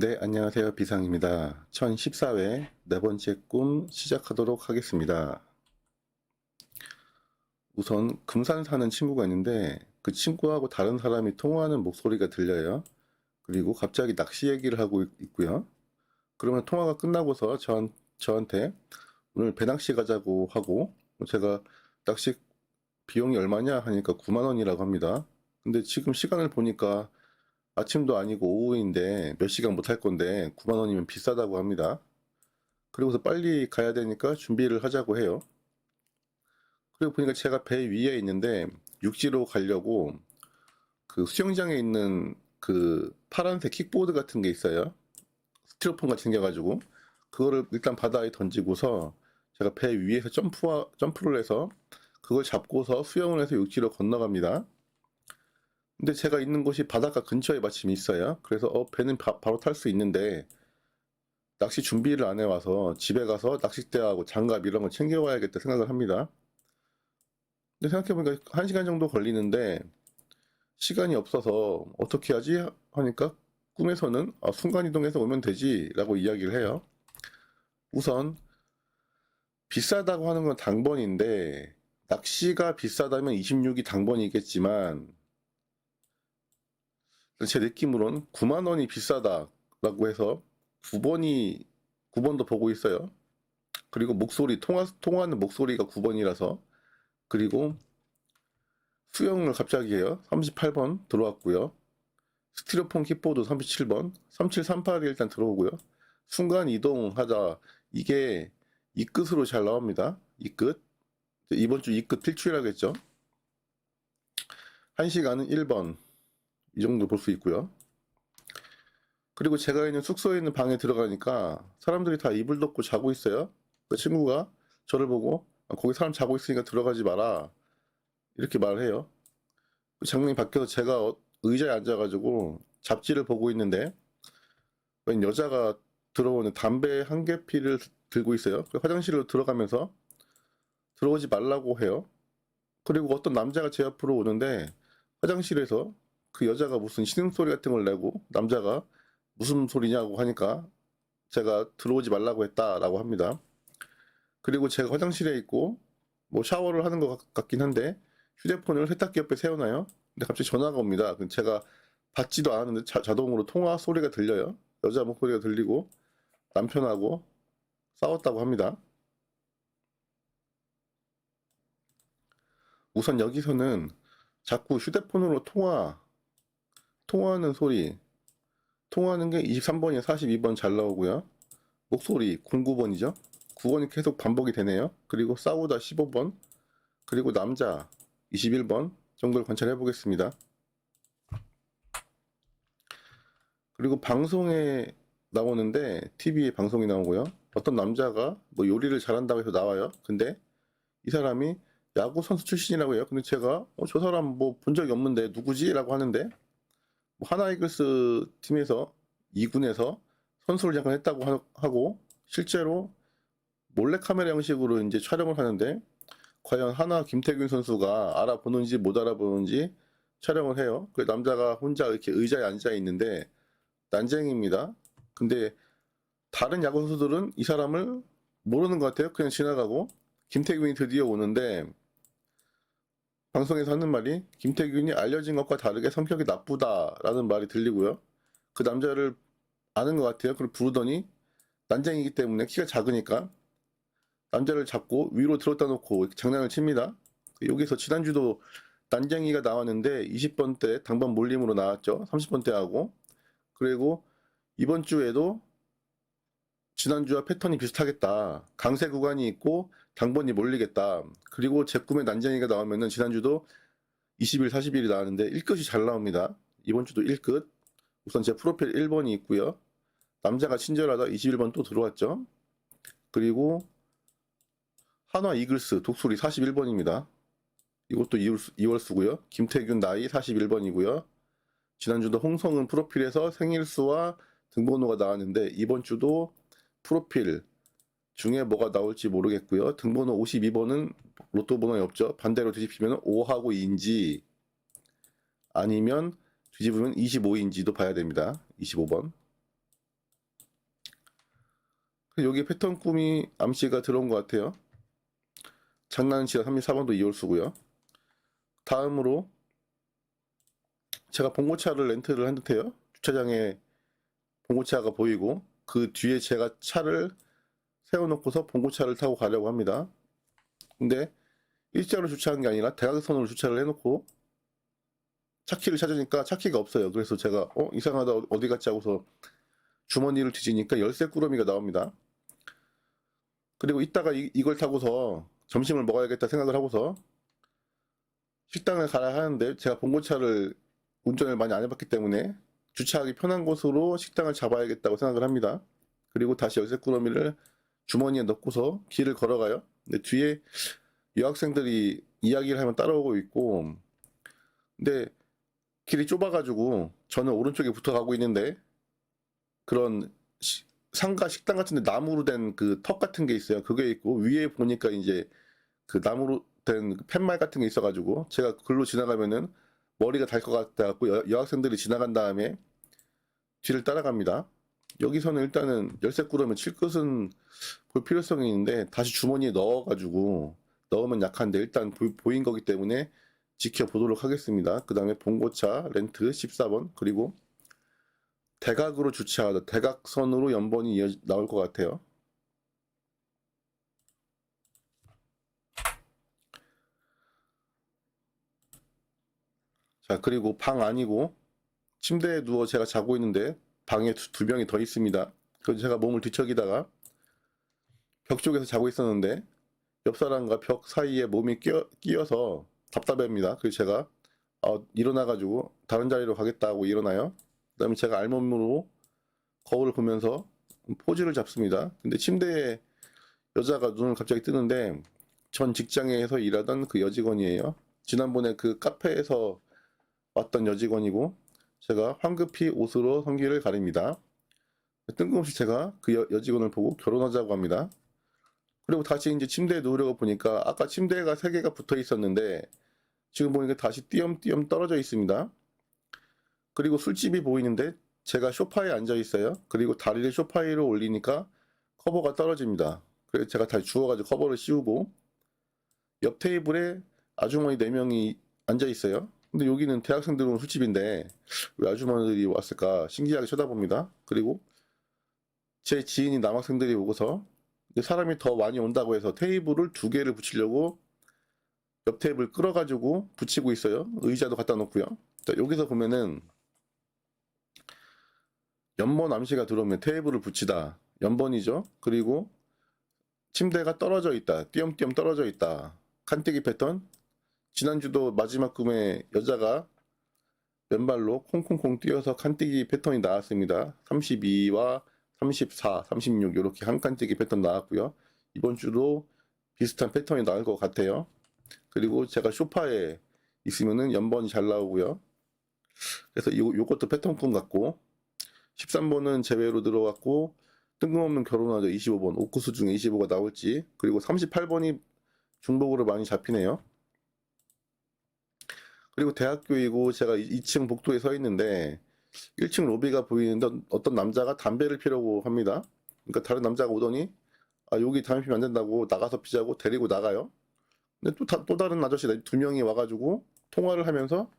네, 안녕하세요. 비상입니다. 1014회 네 번째 꿈 시작하도록 하겠습니다. 우선 금산 사는 친구가 있는데 그 친구하고 다른 사람이 통화하는 목소리가 들려요. 그리고 갑자기 낚시 얘기를 하고 있- 있고요. 그러면 통화가 끝나고서 전, 저한테 오늘 배낚시 가자고 하고 제가 낚시 비용이 얼마냐 하니까 9만 원이라고 합니다. 근데 지금 시간을 보니까 아침도 아니고 오후인데 몇 시간 못 할 건데 9만 원이면 비싸다고 합니다. 그리고서 빨리 가야 되니까 준비를 하자고 해요. 그리고 보니까 제가 배 위에 있는데 육지로 가려고 그 수영장에 있는 그 파란색 킥보드 같은 게 있어요. 스티로폼 같이 생겨가지고 그거를 일단 바다에 던지고서 제가 배 위에서 점프 점프를 해서 그걸 잡고서 수영을 해서 육지로 건너갑니다. 근데 제가 있는 곳이 바닷가 근처에 마침 있어요. 그래서 어, 배는 바, 로 탈 수 있는데 낚시 준비를 안 해와서 집에 가서 낚싯대하고 장갑 이런 거 챙겨와야겠다 생각을 합니다. 근데 생각해보니까 한 시간 정도 걸리는데 시간이 없어서 어떻게 하지 하니까 꿈에서는 아, 순간이동해서 오면 되지 라고 이야기를 해요. 우선 비싸다고 하는 건 당번인데 낚시가 비싸다면 26이 당번이겠지만 제 느낌으론 9만 원이 비싸다라고 해서 9번이 9번도 보고 있어요. 그리고 목소리 통화 통화하는 목소리가 9번이라서 그리고 수영을 갑자기 해요. 38번 들어왔고요. 스티로폼 킥보드 37번, 3738이 일단 들어오고요. 순간 이동하자 이게 이 끝으로 잘 나옵니다. 이 끝. 이번 주 이 끝 필출이라겠죠. 1시간은 1번. 이 정도 볼 수 있고요. 그리고 제가 있는 숙소에 있는 방에 들어가니까 사람들이 다 이불 덮고 자고 있어요. 그 친구가 저를 보고 아, 거기 사람 자고 있으니까 들어가지 마라 이렇게 말을 해요. 그 장면이 바뀌어서 제가 어- 의자에 앉아가지고 잡지를 보고 있는데 웬 여자가 들어오는 담배 한 개 피를 들고 있어요. 그 화장실로 들어가면서 들어오지 말라고 해요. 그리고 어떤 남자가 제 옆으로 오는데 화장실에서 그 여자가 무슨 신음소리 같은 걸 내고 남자가 무슨 소리냐고 하니까 제가 들어오지 말라고 했다라고 합니다. 그리고 제가 화장실에 있고 뭐 샤워를 하는 것 같- 같긴 한데 휴대폰을 세탁기 옆에 세워놔요. 근데 갑자기 전화가 옵니다. 제가 받지도 않았는데 자, 자동으로 통화 소리가 들려요. 여자 목소리가 들리고 남편하고 싸웠다고 합니다. 우선 여기서는 자꾸 휴대폰으로 통화, 통화하는 소리, 통화하는 게 23번이나 42번 잘 나오고요. 목소리 09번이죠. 9번이 계속 반복이 되네요. 그리고 싸우다 15번, 그리고 남자 21번 정도를 관찰해 보겠습니다. 그리고 방송에 나오는데 TV에 방송이 나오고요. 어떤 남자가 뭐 요리를 잘한다고 해서 나와요. 근데 이 사람이 야구 선수 출신이라고 해요. 근데 제가 어, 저 사람 뭐 본 적이 없는데 누구지?라고 하는데 뭐 하나 이글스 팀에서 2군에서 선수를 잠깐 했다고 하- 하고 실제로 몰래 카메라 형식으로 이제 촬영을 하는데 과연 하나 김태균 선수가 알아보는지 못 알아보는지 촬영을 해요. 그 남자가 혼자 이렇게 의자에 앉아 있는데 난쟁입니다. 근데 다른 야구 선수들은 이 사람을 모르는 것 같아요. 그냥 지나가고 김태균이 드디어 오는데 방송에서 하는 말이 김태균이 알려진 것과 다르게 성격이 나쁘다라는 말이 들리고요. 그 남자를 아는 것 같아요. 그걸 부르더니 난쟁이기 때문에 키가 작으니까 남자를 잡고 위로 들었다 놓고 장난을 칩니다. 여기서 지난주도 난쟁이가 나왔는데 20번 때 당번 몰림으로 나왔죠. 30번 때 하고 그리고 이번 주에도 지난주와 패턴이 비슷하겠다. 강세 구간이 있고 당번이 몰리겠다. 그리고 제 꿈에 난쟁이가 나오면은 지난주도 20일, 40일이 나왔는데 1끝이 잘 나옵니다. 이번 주도 1끝. 우선 제 프로필 1번이 있고요. 남자가 친절하다 21번 또 들어왔죠. 그리고 한화 이글스 독수리 41번입니다. 이것도 2월, 2월수고요. 김태균 나이 41번이고요. 지난주도 홍성은 프로필에서 생일수와 등번호가 나왔는데 이번 주도 프로필 중에 뭐가 나올지 모르겠고요. 등번호 52번은 로또 번호에 없죠. 반대로 뒤집히면 5하고 2인지 아니면 뒤집으면 25인지도 봐야 됩니다. 25번. 여기 패턴 꿈이 암시가 들어온 것 같아요. 장난치가 34번도 이월수고요. 다음으로 제가 봉고차를 렌트를 한 듯해요. 주차장에 봉고차가 보이고 그 뒤에 제가 차를 세워놓고서 봉고차를 타고 가려고 합니다. 근데 일자로 주차한 게 아니라 대각선으로 주차를 해놓고 차키를 찾으니까 차키가 없어요. 그래서 제가 어 이상하다 어디 갔지 하고서 주머니를 뒤지니까 열쇠 꾸러미가 나옵니다. 그리고 이따가 이, 이걸 타고서 점심을 먹어야겠다 생각을 하고서 식당을 가야 하는데 제가 봉고차를 운전을 많이 안 해봤기 때문에 주차하기 편한 곳으로 식당을 잡아야겠다고 생각을 합니다. 그리고 다시 열쇠 꾸러미를 주머니에 넣고서 길을 걸어가요. 근데 뒤에 여학생들이 이야기를 하면 따라오고 있고 근데 길이 좁아가지고 저는 오른쪽에 붙어 가고 있는데 그런 시- 상가 식당 같은데 나무로 된 그 턱 같은 게 있어요. 그게 있고 위에 보니까 이제 그 나무로 된 팻말 같은 게 있어가지고 제가 글로 지나가면은 머리가 달 것 같아갖고 여, 여학생들이 지나간 다음에 뒤를 따라갑니다. 여기서는 일단은 열쇠 꾸러면 칠 것은 볼 필요성이 있는데 다시 주머니에 넣어가지고 넣으면 약한데 일단 보, 인 거기 때문에 지켜보도록 하겠습니다. 그 다음에 봉고차 렌트 14번 그리고 대각으로 주차하다 대각선으로 연번이 이어 나올 것 같아요. 자 그리고 방 아니고 침대에 누워 제가 자고 있는데 방에 두, 두 명이 더 있습니다. 그래서 제가 몸을 뒤척이다가 벽 쪽에서 자고 있었는데 옆 사람과 벽 사이에 몸이 끼어, 끼어서 답답합니다. 그래서 제가 어, 일어나가지고 다른 자리로 가겠다고 일어나요. 그 다음에 제가 알몸으로 거울을 보면서 포즈를 잡습니다. 근데 침대에 여자가 눈을 갑자기 뜨는데 전 직장에서 일하던 그 여직원이에요. 지난번에 그 카페에서 왔던 여직원이고 제가 황급히 옷으로 성기를 가립니다. 뜬금없이 제가 그 여, 여직원을 보고 결혼하자고 합니다. 그리고 다시 이제 침대에 누우려고 보니까 아까 침대가 세 개가 붙어 있었는데 지금 보니까 다시 띄엄띄엄 떨어져 있습니다. 그리고 술집이 보이는데 제가 소파에 앉아 있어요. 그리고 다리를 소파 위로 올리니까 커버가 떨어집니다. 그래서 제가 다시 주워가지고 커버를 씌우고 옆 테이블에 아주머니 4명이 앉아 있어요. 근데 여기는 대학생들 온 술집인데 왜 아주머니들이 왔을까 신기하게 쳐다봅니다. 그리고 제 지인이 남학생들이 오고서 사람이 더 많이 온다고 해서 테이블을 두 개를 붙이려고 옆 테이블 끌어가지고 붙이고 있어요. 의자도 갖다 놓고요. 자, 여기서 보면은 연번 암시가 들어오면 테이블을 붙이다. 연번이죠. 그리고 침대가 떨어져 있다. 띄엄띄엄 떨어져 있다. 칸뜨기 패턴. 지난주도 마지막 꿈에 여자가 왼발로 콩콩콩 뛰어서 칸뜨기 패턴이 나왔습니다. 32와 34, 36 이렇게 한 칸뜨기 패턴 나왔고요. 이번 주도 비슷한 패턴이 나올 것 같아요. 그리고 제가 소파에 있으면은 연번이 잘 나오고요. 그래서 요, 요것도 패턴 꿈 같고 13번은 제외로 들어갔고 뜬금없는 결혼하자 25번 오크수 중에 25가 나올지 그리고 38번이 중복으로 많이 잡히네요. 그리고 대학교이고 제가 2층 복도에 서 있는데 1층 로비가 보이는데 어떤 남자가 담배를 피려고 합니다. 그러니까 다른 남자가 오더니 아 여기 담배 피면 안 된다고 나가서 피자고 데리고 나가요. 근데 또, 다, 또 다른 아저씨 두 명이 와가지고 통화를 하면서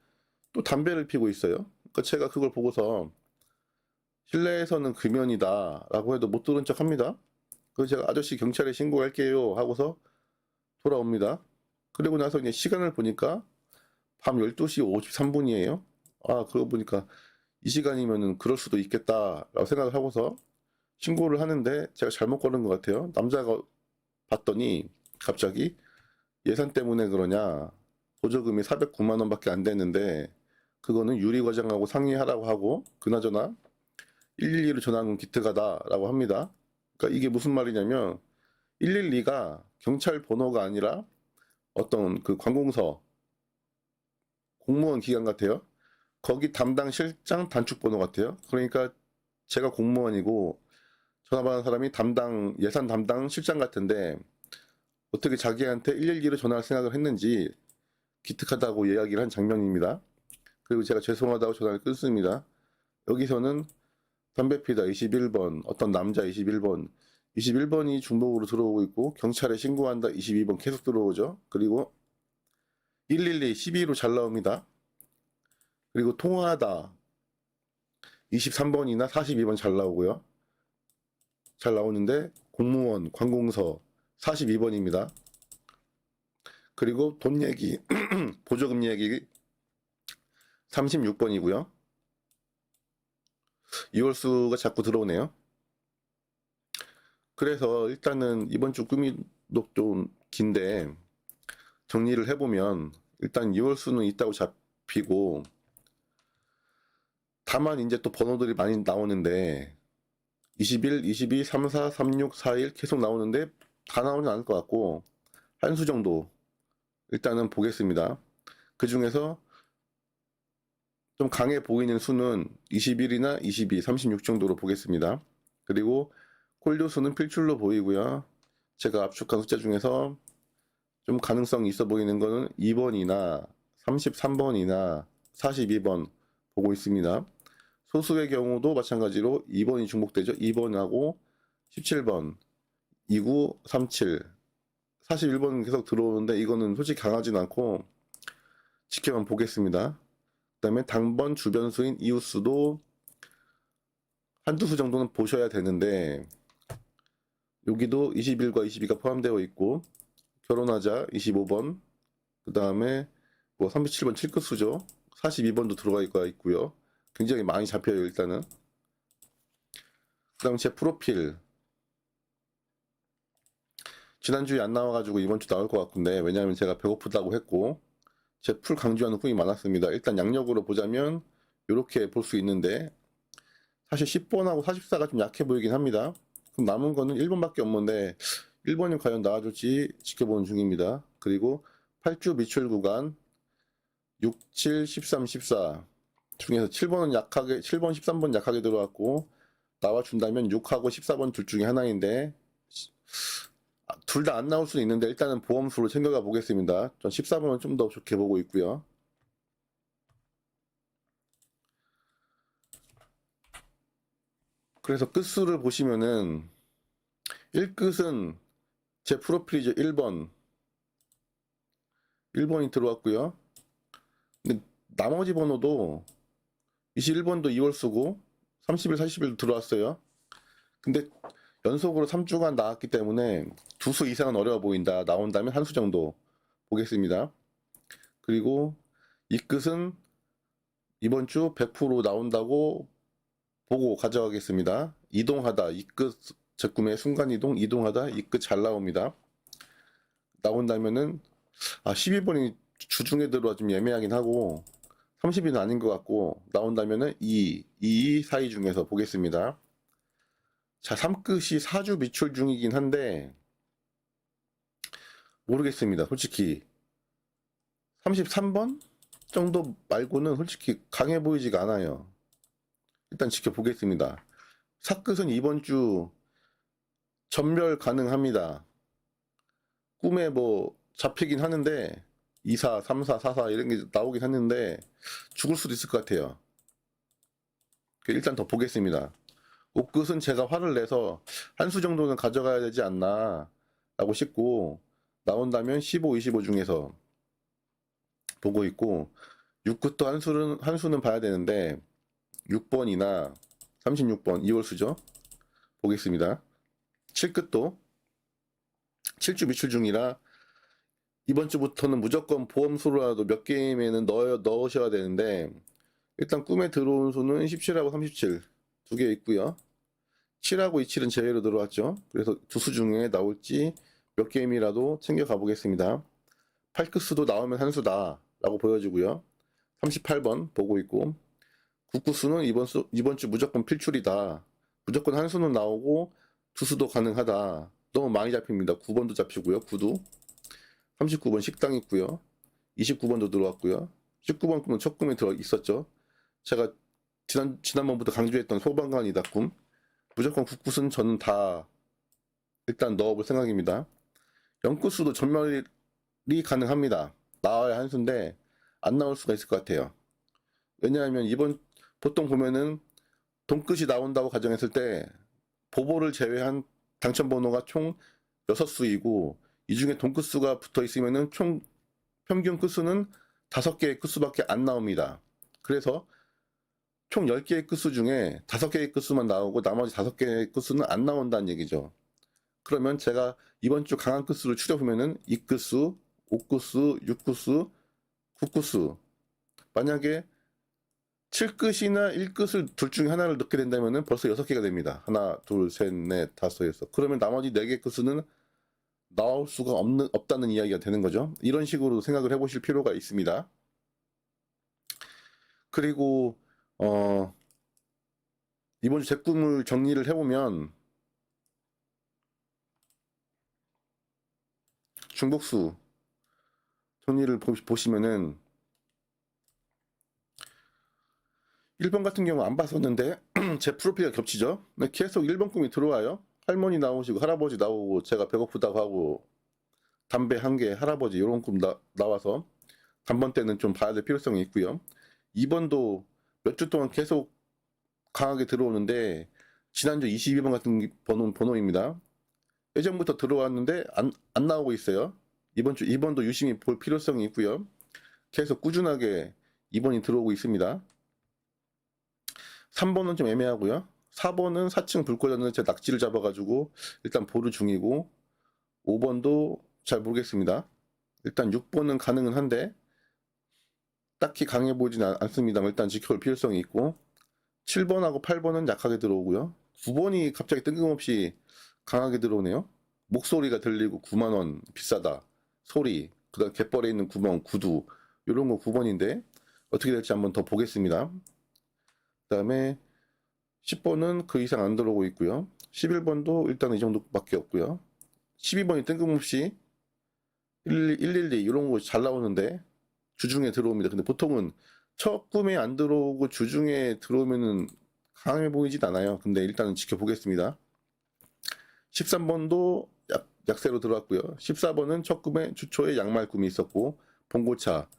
또 담배를 피고 있어요. 그러니까 제가 그걸 보고서 실내에서는 금연이다라고 해도 못 들은 척 합니다. 그래서 제가 아저씨 경찰에 신고할게요 하고서 돌아옵니다. 그리고 나서 이제 시간을 보니까 밤 12시 53분이에요. 아, 그러고 보니까 이 시간이면은 그럴 수도 있겠다라고 생각을 하고서 신고를 하는데 제가 잘못 걸은 것 같아요. 남자가 봤더니 갑자기 예산 때문에 그러냐 보조금이 409만 원밖에 안 됐는데 그거는 유리 과장하고 상의하라고 하고 그나저나 112로 전화한 건 기특하다라고 합니다. 그러니까 이게 무슨 말이냐면 112가 경찰 번호가 아니라 어떤 그 관공서 공무원 기관 같아요. 거기 담당 실장 단축 번호 같아요. 그러니까 제가 공무원이고 전화 받은 사람이 담당 예산 담당 실장 같은데 어떻게 자기한테 112로 전화할 생각을 했는지 기특하다고 이야기를 한 장면입니다. 그리고 제가 죄송하다고 전화를 끊습니다. 여기서는 담배 피다 21번, 어떤 남자 21번, 21번이 중복으로 들어오고 있고 경찰에 신고한다 22번 계속 들어오죠. 그리고 112 12로 잘 나옵니다. 그리고 통화하다 23번이나 42번 잘 나오고요. 잘 나오는데 공무원 관공서 42번입니다. 그리고 돈 얘기 보조금 얘기 36번이고요. 이월수가 자꾸 들어오네요. 그래서 일단은 이번 주 꾸미도 좀 긴데 정리를 해보면 일단 이월수는 있다고 잡히고 다만 이제 또 번호들이 많이 나오는데 21, 22, 34, 36, 41 계속 나오는데 다 나오진 않을 것 같고 한 수 정도 일단은 보겠습니다. 그 중에서 좀 강해 보이는 수는 21이나 22, 36 정도로 보겠습니다. 그리고 콜조수는 필출로 보이고요. 제가 압축한 숫자 중에서 좀 가능성이 있어 보이는 거는 2번이나 33번이나 42번 보고 있습니다. 소수의 경우도 마찬가지로 2번이 중복되죠. 2번하고 17번, 29, 37, 41번 계속 들어오는데 이거는 솔직히 강하진 않고 지켜만 보겠습니다. 그 다음에 당번 주변 수인 이웃수도 한두 수 정도는 보셔야 되는데 여기도 21과 22가 포함되어 있고 결혼하자 25번. 그 다음에 뭐 37번 7끝수죠 42번도 들어가 있고 있고요. 굉장히 많이 잡혀요 일단은. 그 다음 제 프로필. 지난주에 안 나와가지고 이번 주 나올 것 같은데 왜냐하면 제가 배고프다고 했고 제 풀 강조하는 후이 많았습니다. 일단 양력으로 보자면 이렇게 볼 수 있는데 사실 10번하고 44가 좀 약해 보이긴 합니다. 그럼 남은 거는 1번밖에 없는데 1번이 과연 나와줄지 지켜보는 중입니다 그리고 8주 미출 구간 6, 7, 13, 14 중에서 7번은 약하게 7번, 13번 약하게 들어왔고 나와준다면 6하고 14번 둘 중에 하나인데 둘 다 안 나올 수는 있는데 일단은 보험수로 챙겨가 보겠습니다. 전 14번은 좀 더 좋게 보고 있고요. 그래서 끝수를 보시면은 1끝은 제 프로필이죠. 1번 1번이 들어왔고요. 근데 나머지 번호도 21번도 2월 쓰고 30일, 40일 들어왔어요. 근데 연속으로 3주간 나왔기 때문에 두 수 이상은 어려워 보인다. 나온다면 한 수 정도 보겠습니다. 그리고 이 끝은 이번 주 100% 나온다고 보고 가져가겠습니다. 이동하다 이 끝 적금의 순간 이동 이동하다 이 끝 잘 나옵니다. 나온다면은 아 12번이 주중에 들어와 좀 예매하긴 하고 30일은 아닌 것 같고 나온다면은 2, 2, 4위 중에서 보겠습니다. 자, 3끝이 4주 미출 중이긴 한데 모르겠습니다. 솔직히 33번 정도 말고는 솔직히 강해 보이지가 않아요. 일단 지켜보겠습니다. 4끝은 이번 주 전멸 가능합니다. 꿈에 뭐 잡히긴 하는데 24, 34, 44 이런 게 나오긴 했는데 죽을 수도 있을 것 같아요. 일단 더 보겠습니다. 옷끝은 제가 화를 내서 한 수 정도는 가져가야 되지 않나 라고 싶고 나온다면 15, 25 중에서 보고 있고 6끝도 한 수는 한 수는 봐야 되는데 6번이나 36번 2월 수죠. 보겠습니다. 7끝도 7주 미출 중이라 이번 주부터는 무조건 보험 수로라도 몇 게임에는 넣어, 넣으셔야 되는데 일단 꿈에 들어온 수는 17하고 37 두 개 있고요. 7하고 27은 제외로 들어왔죠. 그래서 두 수 중에 나올지 몇 게임이라도 챙겨가 보겠습니다. 8끝 수도 나오면 한 수다 라고 보여지고요. 38번 보고 있고 9끝 수는 이번, 수, 이번 주 무조건 필출이다. 무조건 한 수는 나오고 두 수도 가능하다. 너무 많이 잡힙니다. 9번도 잡히고요. 9도 39번 식당 있고요. 29번도 들어왔고요. 19번 꿈은 첫 꿈에 들어 있었죠. 제가 지난 지난번부터 강조했던 소방관이다 꿈. 무조건 국구는 저는 다 일단 넣어볼 생각입니다. 영구수도 전멸이 가능합니다. 나와야 한 수인데 안 나올 수가 있을 것 같아요. 왜냐하면 이번 보통 보면은 돈끝이 나온다고 가정했을 때 보보를 제외한 당첨 번호가 총 6수이고 이 중에 동끝수가 붙어 있으면은 총 평균 끝수는 5개의 끝수밖에 안 나옵니다. 그래서 총 10개의 끝수 중에 5개의 끝수만 나오고 나머지 5개의 끝수는 안 나온다는 얘기죠. 그러면 제가 이번 주 강한 끝수를 추려보면은 2끝수, 5끝수, 6끝수, 9끝수 만약에 7끝이나 1끝을 둘 중에 하나를 넣게 된다면은 벌써 6개가 됩니다. 하나, 둘, 셋, 넷, 다섯, 여섯. 그러면 나머지 4개 끝수는 나올 수가 없는, 없다는 이야기가 되는 거죠. 이런 식으로 생각을 해보실 필요가 있습니다. 그리고, 어, 이번 주 제 꿈을 정리를 해보면, 중복수 정리를 보- 보시면은, 1번 같은 경우 안 봤었는데, 제 프로필과 겹치죠? 근데 계속 1번 꿈이 들어와요. 할머니 나오시고, 할아버지 나오고, 제가 배고프다고 하고, 담배 한 개, 할아버지, 이런 꿈 나, 나와서, 단번 때는 좀 봐야 될 필요성이 있고요. 2번도 몇 주 동안 계속 강하게 들어오는데, 지난주 22번 같은 번호, 번호입니다. 예전부터 들어왔는데, 안, 안 나오고 있어요. 이번 주, 2번도 유심히 볼 필요성이 있고요. 계속 꾸준하게 2번이 들어오고 있습니다. 3번은 좀 애매하고요. 4번은 4층 불 꺼졌는데 제가 낙지를 잡아가지고 일단 보루 중이고 5번도 잘 모르겠습니다. 일단 6번은 가능은 한데 딱히 강해 보이진 않- 않습니다. 일단 지켜볼 필요성이 있고 7번하고 8번은 약하게 들어오고요. 9번이 갑자기 뜬금없이 강하게 들어오네요. 목소리가 들리고 9만원 비싸다. 소리, 그 다음 갯벌에 있는 구멍, 구두 이런 거 9번인데 어떻게 될지 한번 더 보겠습니다. 그 다음에 10번은 그 이상 안 들어오고 있고요. 11번도 일단 이 정도밖에 없고요. 12번이 뜬금없이 112, 112 이런 거 잘 나오는데 주중에 들어옵니다. 근데 보통은 첫 꿈에 안 들어오고 주중에 들어오면은 강해 보이진 않아요. 근데 일단은 지켜보겠습니다. 13번도 약, 약세로 들어왔고요. 14번은 첫 꿈에 주초에 양말 꿈이 있었고 봉고차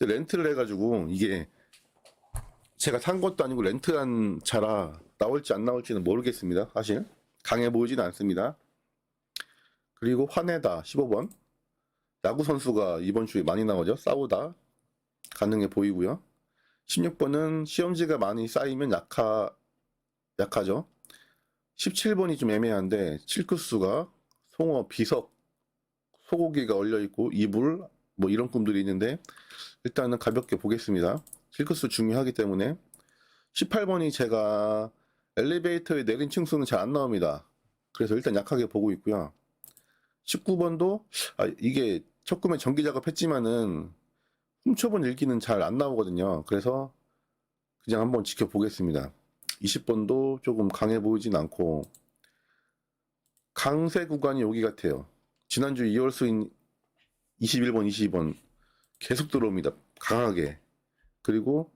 렌트를 해가지고 이게 제가 산 것도 아니고 렌트한 차라 나올지 안 나올지는 모르겠습니다. 사실 강해 보이진 않습니다. 그리고 화내다 15번 야구 선수가 이번 주에 많이 나오죠. 싸우다 가능해 보이고요. 16번은 시험지가 많이 쌓이면 약하 약하죠. 17번이 좀 애매한데 7급수가 송어, 비석, 소고기가 얼려 있고 이불 뭐 이런 꿈들이 있는데 일단은 가볍게 보겠습니다. 7급수 중요하기 때문에 18번이 제가 엘리베이터에 내린 층수는 잘 안 나옵니다. 그래서 일단 약하게 보고 있고요. 19번도 아, 이게 첫 꿈에 전기 작업했지만은 훔쳐본 일기는 잘 안 나오거든요. 그래서 그냥 한번 지켜보겠습니다. 20번도 조금 강해 보이진 않고 강세 구간이 여기 같아요. 지난주 2월 수인 21번, 22번 계속 들어옵니다. 강하게. 그리고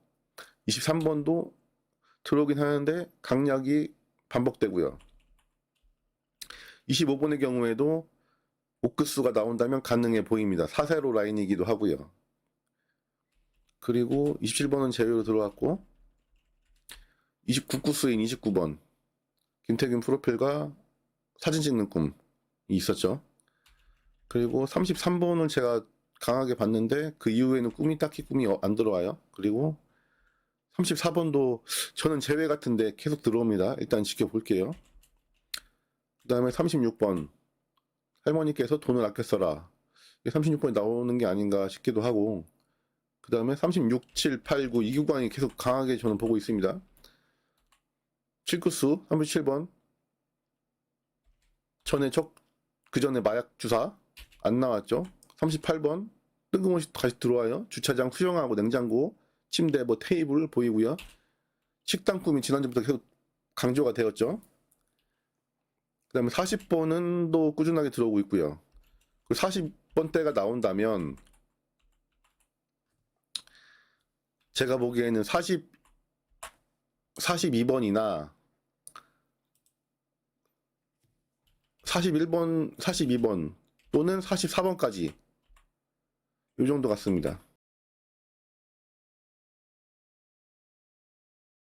23번도 들어오긴 하는데 강약이 반복되고요. 25번의 경우에도 옥급수가 나온다면 가능해 보입니다. 사세로 라인이기도 하고요. 그리고 27번은 제외로 들어왔고 29구수인 29번 김태균 프로필과 사진 찍는 꿈이 있었죠. 그리고 33번을 제가 강하게 봤는데 그 이후에는 꿈이 딱히 꿈이 어- 안 들어와요. 그리고 34번도 저는 제외 같은데 계속 들어옵니다. 일단 지켜볼게요. 그 다음에 36번 할머니께서 돈을 아껴 써라. 36번이 나오는 게 아닌가 싶기도 하고 그 다음에 36, 7, 8, 9 이 구간이 계속 강하게 저는 보고 있습니다. 7구수 37번 전에 적, 그 전에 마약 주사 안 나왔죠. 38번 뜬금없이 다시 들어와요. 주차장 수정하고 냉장고, 침대, 뭐 테이블 보이고요. 식당 꿈이 지난주부터 계속 강조가 되었죠. 그 다음에 40번은 또 꾸준하게 들어오고 있고요. 그 40번 대가 나온다면 제가 보기에는 40, 42번이나 41번, 42번 또는 44번까지 이 정도 같습니다.